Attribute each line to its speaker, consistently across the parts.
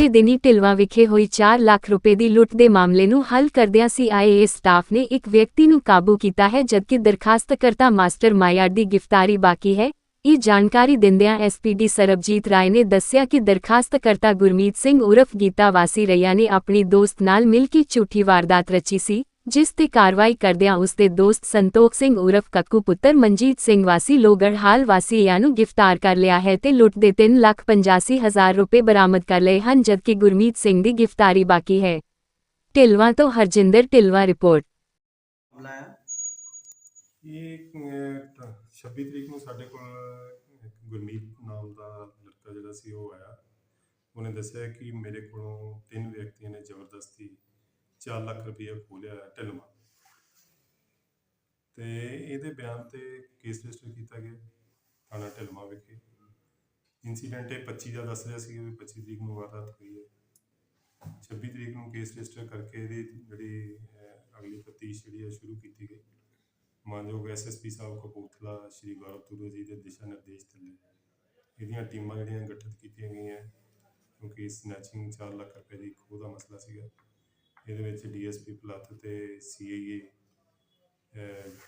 Speaker 1: ਬੀਤੇ ਦਿਨੀ ਢਿਲਵਾ ਵਿਖੇ ਹੋਈ 4 ਲੱਖ ਰੁਪਏ ਦੀ ਲੁੱਟ ਦੇ ਮਾਮਲੇ ਨੂੰ ਹੱਲ ਕਰਦਿਆਂ ਸੀਆਈਏ ਸਟਾਫ ਨੇ ਇੱਕ ਵਿਅਕਤੀ ਨੂੰ ਕਾਬੂ ਕੀਤਾ ਹੈ, ਜਦਕਿ ਦਰਖਾਸਤਕਰਤਾ ਮਾਸਟਰ ਮਾਇਆਰ ਦੀ ਗ੍ਰਿਫਤਾਰੀ ਬਾਕੀ ਹੈ। ਇਹ ਜਾਣਕਾਰੀ ਦਿੰਦਿਆਂ ਐਸਪੀਡੀ ਸਰਬਜੀਤ ਰਾਏ ਨੇ ਦੱਸਿਆ ਕਿ ਦਰਖਾਸਤਕਰਤਾ ਗੁਰਮੀਤ ਸਿੰਘ ਉਰਫ ਗੀਤਾ ਵਾਸੀ ਰਈਆ ਨੇ ਆਪਣੀ ਦੋਸਤ ਨਾਲ ਮਿਲ ਕੇ ਝੂਠੀ ਵਾਰਦਾਤ ਰਚੀ ਸੀ। ਜਿਸ ਤੇ ਕਾਰਵਾਈ ਕਰਦਿਆਂ ਉਸ ਦੇ ਦੋਸਤ ਸੰਤੋਖ ਸਿੰਘ ਉਰਫ ਕੱਕੂ ਪੁੱਤਰ ਮਨਜੀਤ ਸਿੰਘ ਵਾਸੀ ਲੋਗੜਹਾਲ ਵਾਸੀ ਨੂੰ ਗ੍ਰਿਫਤਾਰ ਕਰ ਲਿਆ ਹੈ ਤੇ ਲੁੱਟ ਦੇ 385000 ਰੁਪਏ ਬਰਾਮਦ ਕਰ ਲਏ ਹਨ, ਜਦਕਿ ਗੁਰਮੀਤ ਸਿੰਘ ਦੀ ਗ੍ਰਿਫਤਾਰੀ ਬਾਕੀ ਹੈ। ਢਿਲਵਾਂ ਤੋਂ ਹਰਜਿੰਦਰ ਢਿਲਵਾਂ ਰਿਪੋਰਟ।
Speaker 2: ਇਹ 26 ਤਰੀਕ ਨੂੰ ਸਾਡੇ ਕੋਲ ਗੁਰਮੀਤ ਨਾਮ ਦਾ ਲੜਕਾ ਜਿਹੜਾ ਸੀ ਉਹ ਆਇਆ। ਉਹਨੇ ਦੱਸਿਆ ਕਿ ਮੇਰੇ ਕੋਲੋਂ ਤਿੰਨ ਵਿਅਕਤੀਆਂ ਨੇ ਜ਼ਬਰਦਸਤੀ 4 ਲੱਖ ਰੁਪਏ ਖੋਲਿਆ ਢਿਲਮਾ ਤੇ ਇਹਦੇ ਬਿਆਨ ਤੇ ਕੇਸ ਰਜਿਸਟਰ ਕੀਤਾ ਗਿਆ ਥਾਣਾ ਢਿਲਮਾ ਵਿਖੇ। ਇਨਸੀਡੈਂਟ ਇਹ 25 ਦਾ ਦੱਸ ਰਿਹਾ ਸੀ ਵੀ 25 ਤਰੀਕ ਨੂੰ ਵਾਰਦਾਤ ਹੋਈ ਹੈ। 26 ਤਰੀਕ ਨੂੰ ਕੇਸ ਰਜਿਸਟਰ ਕਰਕੇ ਇਹਦੀ ਜਿਹੜੀ ਅਗਲੀ ਤਫਤੀਸ਼ ਜਿਹੜੀ ਹੈ ਸ਼ੁਰੂ ਕੀਤੀ ਗਈ। ਮਾਨਯੋਗ ਐਸਐਸਪੀ ਸਾਹਿਬ ਕਪੂਰਥਲਾ, ਸ਼੍ਰੀ ਗੌਰਵ ਤੁਰੂ ਜੀ ਦੇ ਦਿਸ਼ਾ ਨਿਰਦੇਸ਼ ਥੱਲੇ ਇਹਦੀਆਂ ਟੀਮਾਂ ਜਿਹੜੀਆਂ ਗਠਿਤ ਕੀਤੀਆਂ ਗਈਆਂ, ਕਿਉਂਕਿ ਸਨੈਚਿੰਗ 4 ਲੱਖ ਰੁਪਏ ਦੀ ਖੋਹ ਦਾ ਮਸਲਾ ਸੀਗਾ। ਇਹਦੇ ਵਿੱਚ ਡੀਐਸਪੀ ਪਲੱਥ ਤੇ ਸੀਆਈਏ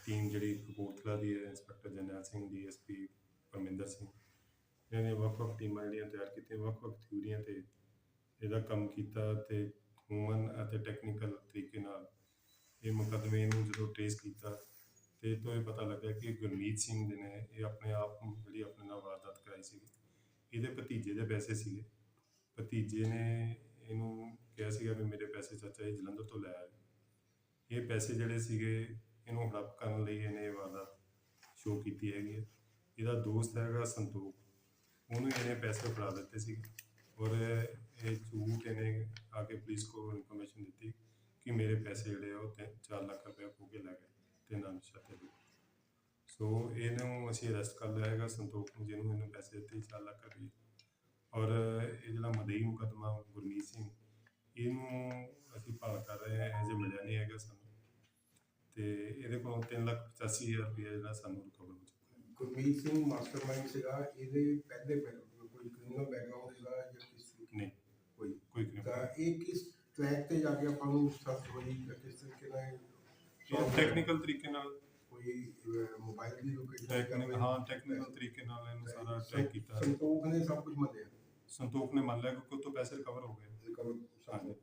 Speaker 2: ਟੀਮ ਜਿਹੜੀ ਕਪੂਰਥਲਾ ਦੀ ਹੈ, ਇੰਸਪੈਕਟਰ ਜਰਨੈਲ ਸਿੰਘ, ਡੀਐਸਪੀ ਪਰਮਿੰਦਰ ਸਿੰਘ। ਇਹਨਾਂ ਨੇ ਵੱਖ-ਵੱਖ ਟੀਮਾਂ ਜਿਹੜੀਆਂ ਤਿਆਰ ਕੀਤੀਆਂ, ਵੱਖ-ਵੱਖ ਥਿਊਰੀਆਂ ਤੇ ਇਹਦਾ ਕੰਮ ਕੀਤਾ ਤੇ ਹਿਊਮਨ ਅਤੇ ਟੈਕਨੀਕਲ ਤਰੀਕੇ ਨਾਲ ਇਹ ਮੁਕੱਦਮੇ ਨੂੰ ਜਦੋਂ ਟ੍ਰੇਸ ਕੀਤਾ ਤੇ ਇਹ ਤੋਂ ਇਹ ਪਤਾ ਲੱਗਾ ਕਿ ਗੁਰਮੀਤ ਸਿੰਘ ਜੀ ਨੇ ਇਹ ਆਪਣੇ ਆਪ ਨੂੰ ਜਿਹੜੀ ਆਪਣੇ ਨਾਲ ਵਾਰਦਾਤ ਕਰਾਈ ਸੀ ਇਹਦੇ ਭਤੀਜੇ ਦੇ ਪੈਸੇ ਸੀਗੇ। ਭਤੀਜੇ ਨੇ ਇਹਨੂੰ ਕਿਹਾ ਸੀਗਾ ਵੀ ਮੇਰੇ ਪੈਸੇ ਚਾਚਾ ਜੀ ਜਲੰਧਰ ਤੋਂ ਲੈ ਆਏ ਇਹ ਪੈਸੇ ਜਿਹੜੇ ਸੀਗੇ, ਇਹਨੂੰ ਹੜਪ ਕਰਨ ਲਈ ਇਹਨੇ ਇਹ ਵਾਰਦਾਤ ਸ਼ੋਅ ਕੀਤੀ ਹੈਗੀ ਹੈ। ਇਹਦਾ ਦੋਸਤ ਹੈਗਾ ਸੰਤੋਖ। ਉਹਨੂੰ ਇਹਨੇ ਪੈਸੇ ਫੜਾ ਦਿੱਤੇ ਸੀ। ਔਰ ਇਹ ਝੂਠ ਇਹਨੇ ਆ ਕੇ ਪੁਲਿਸ ਕੋਲ ਇਨਫੋਰਮੇਸ਼ਨ ਦਿੱਤੀ ਕਿ ਮੇਰੇ ਪੈਸੇ ਜਿਹੜੇ ਆ ਉਹ 4 ਲੱਖ ਰੁਪਏ ਖੋ ਕੇ ਲੈ ਗਏ। ਤੇ ਨਾਮ ਸ਼ਾਤੇ ਦੇ ਸੋ ਇਹਨੂੰ ਅਸੀਂ ਅਰੈਸਟ ਕਰ ਲਿਆ ਹੈਗਾ ਸੰਤੋਖ ਨੂੰ, ਜਿਹਨੂੰ ਇਹਨੇ ਪੈਸੇ ਦਿੱਤੇ 4 ਲੱਖ ਰੁਪਏ। ਔਰ ਇਹ ਜਿਹੜਾ ਮਦਈ ਮੁਕੱਦਮਾ, ਗੁਰਮੀਤ ਸਿੰਘ ਇਹਨੂੰ ਅਸੀਂ ਭਾਲ ਕਰ ਰਹੇ ਹਾਂ ਅਜੇ ਮਿਲਿਆ ਨਹੀਂ ਹੈਗਾ ਸਾਨੂੰ। ਤੇ ਇਹਦੇ ਕੋਲੋਂ 3 ਲੱਖ 85 ਹਜ਼ਾਰ ਰੁਪਏ ਜਿਹੜਾ ਸਾਨੂੰ ਰਿਕਵਰ ਹੋ ਚੁੱਕਾ ਹੈ।
Speaker 3: ਗੁਰਮੀਤ ਸਿੰਘ ਮਾਸਟਰਮਾਈਂਡ ਸੀਗਾ ਇਹਦੇ ਪਹਿਲੇ ਬੈਕ- ਕੋਈ ਕ੍ਰਿਮੀਨਲ ਬੈਕਗ੍ਰਾਉਂਡ ਸੀਗਾ ਜਾਂ ਕਿਸ
Speaker 2: ਨਹੀਂ
Speaker 3: ਕੋਈ।
Speaker 2: ਕੋਈ
Speaker 3: ਤਾਂ ਇਹ ਕਿਸ ਟਰੈਕ ਤੇ ਜਾ ਕੇ ਆਪਾਂ ਨੂੰ ਸਖਤ ਹੋਈ ਜਾਂ ਕਿਸ ਤਰੀਕੇ ਨਾਲ
Speaker 2: ਇਹ ਟੈਕਨੀਕਲ ਤਰੀਕੇ ਨਾਲ।
Speaker 3: ਕੋਈ ਮੋਬਾਈਲ ਦੀ ਲੋਕੇਸ਼ਨ
Speaker 2: ਟੈਕਨੀਕਲ ਹਾਂ ਟੈਕਨੀਕਲ ਤਰੀਕੇ ਨਾਲ ਇਹਨੂੰ ਸਾਰਾ ਟਰੈਕ ਕੀਤਾ।
Speaker 3: ਸੰਤੋਖ ਨੇ ਸਭ ਕੁਝ ਮੰਨਿਆ?
Speaker 2: ਸੰਤੋਖ ਨੇ ਮੰਨ ਲਿਆ ਕਿ ਉਹ ਤੋਂ ਪੈਸੇ ਰਿਕਵਰ ਹੋ ਗਏ।
Speaker 3: ਸਾਹਮਣੇ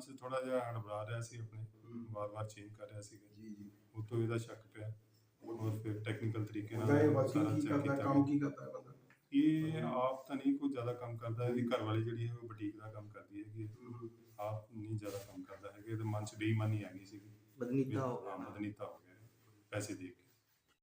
Speaker 2: ਚ ਥੋੜਾ ਜਿਹਾ ਹੜਬੜਾ ਰਿਹਾ ਸੀ ਆਪਣੇ ਵਾਰ-ਵਾਰ ਚੇਂਜ ਕਰ ਰਿਹਾ ਸੀ
Speaker 3: ਜੀ ਜੀ।
Speaker 2: ਉਹ ਤੋਂ ਇਹਦਾ ਸ਼ੱਕ ਪਿਆ। ਔਰ ਫਿਰ ਟੈਕਨੀਕਲ ਤਰੀਕੇ ਨਾਲ
Speaker 3: ਵਸੀ
Speaker 2: ਸਾਰਾ
Speaker 3: ਕੀ
Speaker 2: ਚੈੱਕ
Speaker 3: ਕਰਦਾ
Speaker 2: ਕੀਤਾ
Speaker 3: ਕੰਮ ਕੀ ਕਰਦਾ ਹੈ ਬੰਦਾ?
Speaker 2: ਇਹ ਆਪ ਤਾਂ ਨਹੀਂ ਕੋਈ ਜ਼ਿਆਦਾ ਕੰਮ ਕਰਦਾ। ਇਹਦੀ ਘਰ ਵਾਲੀ ਜਿਹੜੀ ਹੈ ਉਹ ਬੁਟੀਕ ਦਾ ਕੰਮ ਕਰਦੀ ਹੈਗੀ ਹੈ। ਆਪ ਨਹੀਂ ਜ਼ਿਆਦਾ ਕੰਮ ਕਰਦਾ ਹੈਗਾ। ਇਹਦੇ ਮਨ 'ਚ ਬੇਈਮਾਨੀ ਆ ਗਈ ਸੀ
Speaker 4: ਬਦਨੀਤਾ ਹੋ ਗਿਆ।
Speaker 2: ਮਦਨੀਤਾ ਹੋ ਗਿਆ। ਪੈਸੇ ਦੇ ਕੇ।